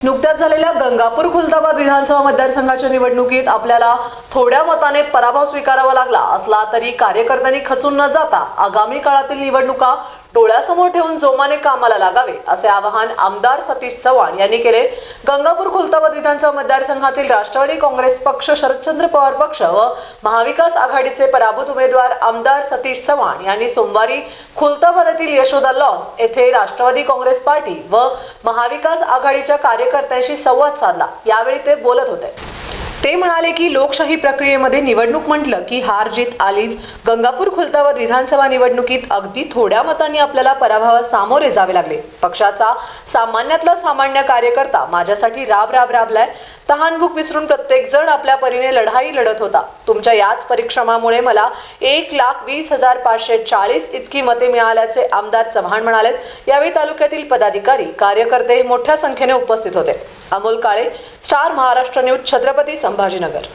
नुकत्याच झालेल्या गंगापूर खुलताबाद विधानसभा मतदारसंघाच्या निवडणुकीत आपल्याला थोड्या मताने पराभव स्वीकारावा लागला असला तरी कार्यकर्त्यांनी खचून न जाता आगामी काळातील निवडणुका डोळ्यासमोर ठेवून जोमाने कामाला लागावे असे आवाहन आमदार सतीश चव्हाण यांनी केले. गंगापूर खुलताबाद विधानसभा मतदारसंघातील राष्ट्रवादी काँग्रेस पक्ष शरदचंद्र पवार पक्ष व महाविकास आघाडीचे पराभूत उमेदवार आमदार सतीश चव्हाण यांनी सोमवारी खुलताबाद येथील यशोदा लॉन्स येथे राष्ट्रवादी काँग्रेस पार्टी व महाविकास आघाडीच्या कार्यकर्त्यांशी संवाद साधला. यावेळी ते बोलत होते. ते म्हणाले की लोकशाही प्रक्रियेमध्ये निवडणूक म्हटलं की हार जीत आलीच. गंगापूर खुलताबाद विधानसभा निवडणुकीत अगदी थोड्या मतांनी आपल्याला पराभवास सामोरे जावे लागले. पक्षाचा सामान्यातला सामान्य कार्यकर्ता माझ्यासाठी राब राब राबलाय. तहानभूक विसरून प्रत्येक जण आपल्या परीने लढाई लढत होता. तुमच्या याच परिश्रमामुळे मला एक लाख वीस हजार पाचशे चाळीस इतकी मते मिळाल्याचे आमदार चव्हाण म्हणाले यावेळी तालुक्यातील पदाधिकारी कार्यकर्ते मोठ्या संख्येने उपस्थित होते. Amol Kale star Maharashtra news Chhatrapati Sambhajinagar.